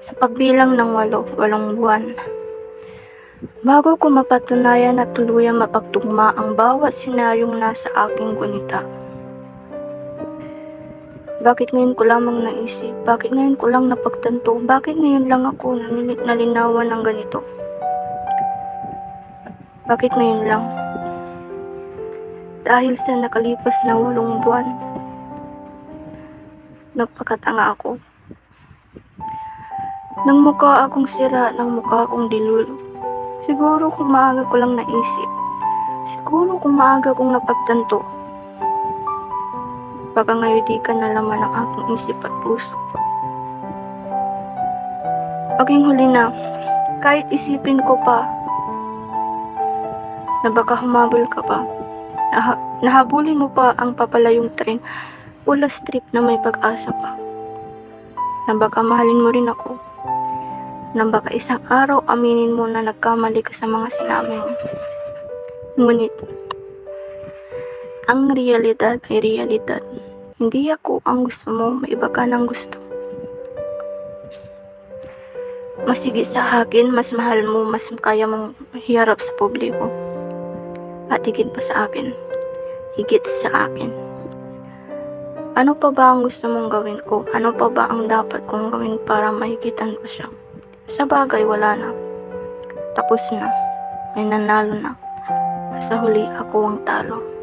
sa pagbilang ng walo, walong buwan. Bago ko mapatunayan at tuluyang mapagtugma ang bawat senaryong nasa aking gunita. Bakit ngayon ko lamang naisip? Bakit ngayon ko lang napagtanto? Bakit ngayon lang ako nalin- nalinawan ng ganito? Bakit ngayon lang? Dahil sa nakalipas na walong buwan, nagpakatanga ako. Nang mukha akong sira, nang mukha akong dilulo. Siguro kung maaga ko lang naisip. Siguro kung maaga kong napagtanto. Baka ngayon di ka nalaman ng aking isip at puso. Paging huli na, kahit isipin ko pa na baka humabol ka pa, naha- nahabulin mo pa ang papalayong tren o last trip na may pag-asa pa. Na baka mahalin mo rin ako. Na baka isang araw aminin mo na nagkamali ka sa mga sinabi mo. Ngunit, ang realidad ay realidad. Hindi ako ang gusto mo, may iba ka ng gusto. Mas higit sa akin, mas mahal mo, mas kaya mong hiharap sa publiko. At higit pa sa akin, higit sa akin. Ano pa ba ang gusto mong gawin ko? Ano pa ba ang dapat kong gawin para mahigitan ko siya? Sa bagay, wala na. Tapos na. May nanalo na. Sa huli, ako ang talo.